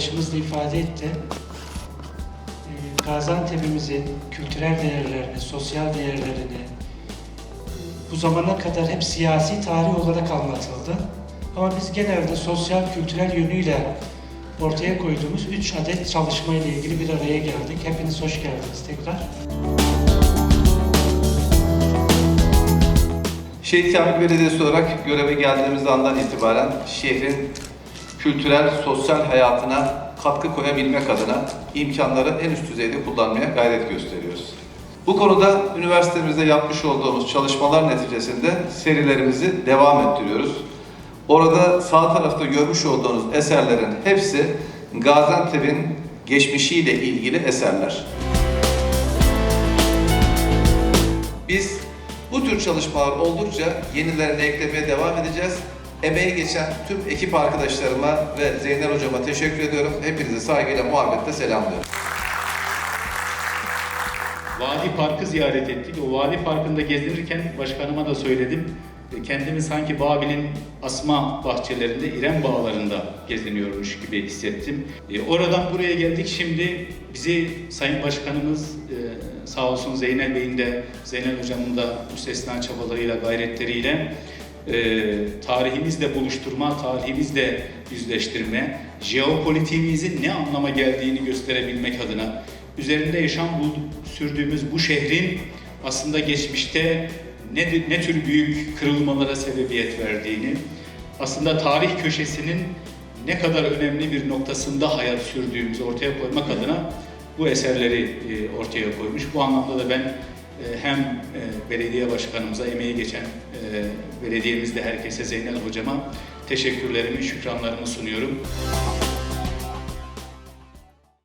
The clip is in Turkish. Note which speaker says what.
Speaker 1: arkadaşımız da ifade etti. E, Gaziantep'imizin kültürel değerlerini, sosyal değerlerini bu zamana kadar hep siyasi tarih olarak anlatıldı. Ama biz genelde sosyal, kültürel yönüyle ortaya koyduğumuz 3 adet çalışma ilgili bir araya geldik. Hepiniz hoş geldiniz tekrar.
Speaker 2: Şehit Kamil Belediyesi olarak göreve geldiğimiz andan itibaren şehrin kültürel, sosyal hayatına katkı koyabilmek adına imkanları en üst düzeyde kullanmaya gayret gösteriyoruz. Bu konuda üniversitemizde yapmış olduğumuz çalışmalar neticesinde serilerimizi devam ettiriyoruz. Orada sağ tarafta görmüş olduğunuz eserlerin hepsi Gaziantep'in geçmişiyle ilgili eserler. Biz bu tür çalışmalar oldukça yenilerini eklemeye devam edeceğiz. Emeği geçen tüm ekip arkadaşlarıma ve Zeynel Hocama teşekkür ediyorum. Hepinizi saygıyla, muhabbetle selamlıyorum.
Speaker 3: Vadi Parkı ziyaret ettik. O Vadi Parkı'nda gezinirken başkanıma da söyledim. E, Kendimi sanki Babil'in asma bahçelerinde, İrem bağlarında geziniyormuş gibi hissettim. E, Oradan buraya geldik. Şimdi bizi Sayın Başkanımız e, sağ olsun Zeynel Bey'in de, Zeynel Hocam'ın da müstesna çabalarıyla, gayretleriyle e, tarihimizle buluşturma, tarihimizle yüzleştirme, jeopolitiğimizin ne anlama geldiğini gösterebilmek adına üzerinde yaşam sürdüğümüz bu şehrin aslında geçmişte ne, ne tür büyük kırılmalara sebebiyet verdiğini, aslında tarih köşesinin ne kadar önemli bir noktasında hayat sürdüğümüzü ortaya koymak adına bu eserleri e, ortaya koymuş. Bu anlamda da ben e, hem e, belediye başkanımıza emeği geçen belediyemizde herkese Zeynel hocama teşekkürlerimi, şükranlarımı sunuyorum.